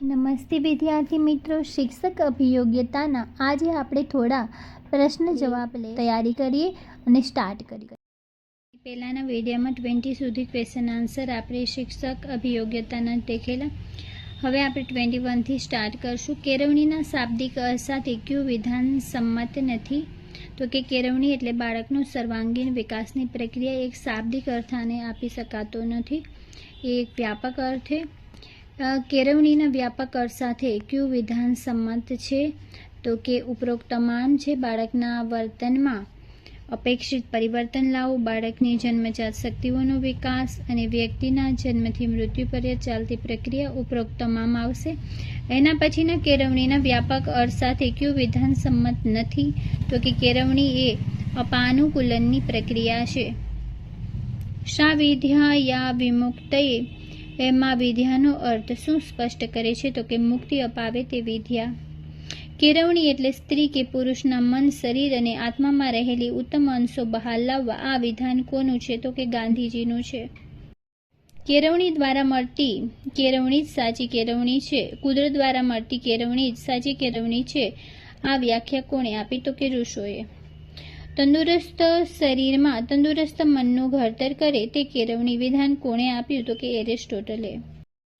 નમસ્તે વિદ્યાર્થી મિત્રો, શિક્ષક અભિયોગ્યતાના આજે આપણે થોડા પ્રશ્ન જવાબ લે, તૈયારી કરીએ અને સ્ટાર્ટ કરીએ. પહેલાંના વિડીયોમાં ટ્વેન્ટી સુધી ક્વેશ્ચન આન્સર આપણે શિક્ષક અભિયોગ્યતાના દેખેલા. હવે આપણે ટ્વેન્ટી વનથી સ્ટાર્ટ કરશું. કેળવણીના શાબ્દિક અર્થ સાથે કયું વિધાન સંમત નથી. તો કે કેળવણી એટલે બાળકનો સર્વાંગીણ વિકાસની પ્રક્રિયા. એક શાબ્દિક અર્થાને આપી શકાતો નથી. એ એક વ્યાપક અર્થ છે. કેળવણીના વ્યાપક અર્થ સાથે કયું વિધાન સંમત છે. તો કે ઉપરોક્ત તમામ છે બાળકના વર્તનમાં. અપેક્ષિત પરિવર્તન લાવવું બાળકની જન્મજાત શક્તિઓનો વિકાસ અને વ્યક્તિના જન્મથી મૃત્યુ પર્યંત ચાલતી પ્રક્રિયા ઉપરોક્ત તમામ આવશે. એના પછીના કેળવણીના વ્યાપક અર્થ સાથે કયું વિધાન સંમત નથી. તો કે કેળવણી એ અપાનુકૂલનની પ્રક્રિયા છે. શા વિદ્યા યા વિમુક્તએ એમાં વિદ્યાનો અર્થ શું સ્પષ્ટ કરે છે? તો કે મુક્તિ અપાવે તે વિદ્યા. કેળવણી એટલે સ્ત્રી કે પુરુષના મન, શરીર અને આત્મામાં રહેલી ઉત્તમ અંશો બહાર લાવવા. આ વિધાન કોનું છે? તો કે ગાંધીજીનું છે. કેળવણી દ્વારા મળતી કેળવણી જ સાચી કેળવણી છે. કુદરત દ્વારા મળતી કેળવણી જ સાચી કેળવણી છે. આ વ્યાખ્યા કોણે આપી? તો કે ઋષોએ. તંદુરસ્ત શરીરમાં તંદુરસ્ત મનનું ઘડતર કરે તે કેળવણી વિધાન કોણે આપ્યું તો કે એરિસ્ટોટલે.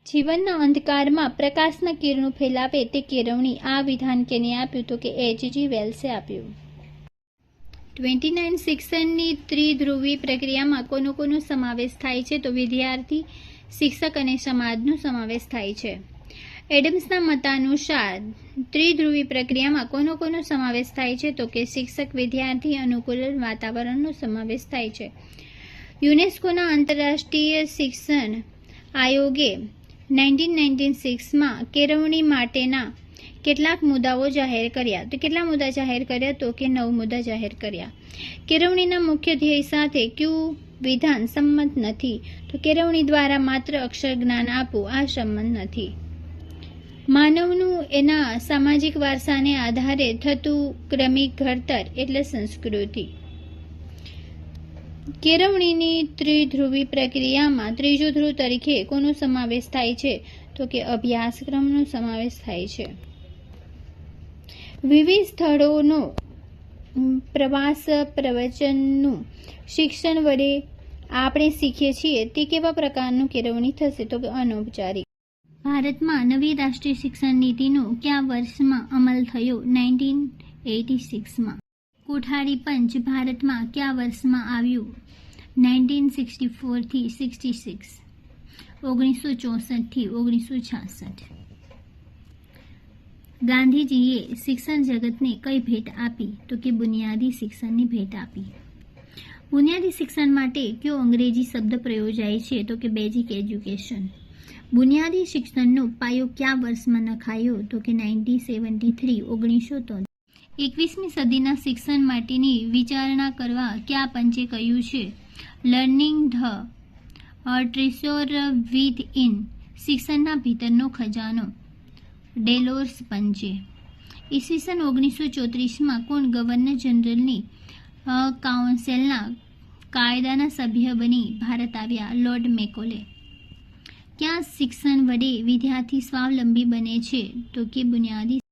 જીવનના અંધકારમાં પ્રકાશના કિરણો ફેલાવે તે કેળવણી આ વિધાન કેને આપ્યું તો કે એચજી વેલ્સે આપ્યું. ટ્વેન્ટી નાઇન શિક્ષણની ત્રિધ્રુવી પ્રક્રિયામાં કોનો કોનો સમાવેશ થાય છે તો વિદ્યાર્થી, શિક્ષક અને સમાજનો સમાવેશ થાય છે. એડમ્સના મતાનુસાર ત્રિધ્રુવી પ્રક્રિયામાં કોનો કોનો સમાવેશ થાય છે તો કે શિક્ષક, વિદ્યાર્થી અનુકૂળ વાતાવરણનો સમાવેશ થાય છે. યુનેસ્કોના આંતરરાષ્ટ્રીય શિક્ષણ આયોગે નાઇન્ટીન નાઇન્ટીન સિક્સમાં કેળવણી માટેના કેટલાક મુદ્દાઓ જાહેર કર્યા. તો કેટલા મુદ્દા જાહેર કર્યા? તો કે નવ મુદ્દા જાહેર કર્યા. કેળવણીના મુખ્ય ધ્યેય સાથે ક્યુ વિધાન સંમત નથી. તો કેળવણી દ્વારા માત્ર અક્ષર જ્ઞાન આપવું આ સંમત નથી. માનવનું એના સામાજિક વારસાને આધારે થતું ક્રમિક ઘડતર એટલે સંસ્કૃતિ. કેળવણીની ત્રિધ્રુવી પ્રક્રિયામાં ત્રીજો ધ્રુવ તરીકે કોનો સમાવેશ થાય છે? તો કે અભ્યાસક્રમનો સમાવેશ થાય છે. વિવિધ સ્થળોનો પ્રવાસ પ્રવચનનું શિક્ષણ વડે આપણે શીખીએ છીએ તે કેવા પ્રકારનું કેળવણી થશે? તો કે અનૌપચારિક. ભારતમાં નવી રાષ્ટ્રીય શિક્ષણ નીતિનો કયા વર્ષમાં અમલ થયો? Nineteen eighty સિક્સમાં. કોઠારી પંચ ભારતમાં કયા વર્ષમાં આવ્યું? નાઇન્ટીન સિક્સટી ફોરથી સિક્સટી સિક્સ. ઓગણીસો ચોસઠથી ઓગણીસો છાસઠ. ગાંધીજીએ શિક્ષણ જગતને કઈ ભેટ આપી? તો કે બુનિયાદી શિક્ષણની ભેટ આપી. બુનિયાદી શિક્ષણ માટે કયો અંગ્રેજી શબ્દ પ્રયોજાય છે? તો કે બેઝિક એજ્યુકેશન. બુનિયાદી શિક્ષણનો પાયો કયા વર્ષમાં નખાયો? તો કે નાઇન્ટીન સેવન્ટી થ્રી, ઓગણીસો તો એકવીસમી સદીના શિક્ષણ માટેની વિચારણા કરવા કયા પંચે કહ્યું છે? Learning the treasure within, શિક્ષણના ભીતરનો ખજાનો. ડેલોર્સ પંચે. ઈસવીસન ઓગણીસો ચોત્રીસમાં કોણ ગવર્નર જનરલની કાઉન્સિલના કાયદાના સભ્ય બની ભારત આવ્યા, લોર્ડ મેકોલે. ક્યાં શિક્ષણ વડે વિદ્યાર્થી સ્વાવલંબી બને છે? તો કે બુનિયાદી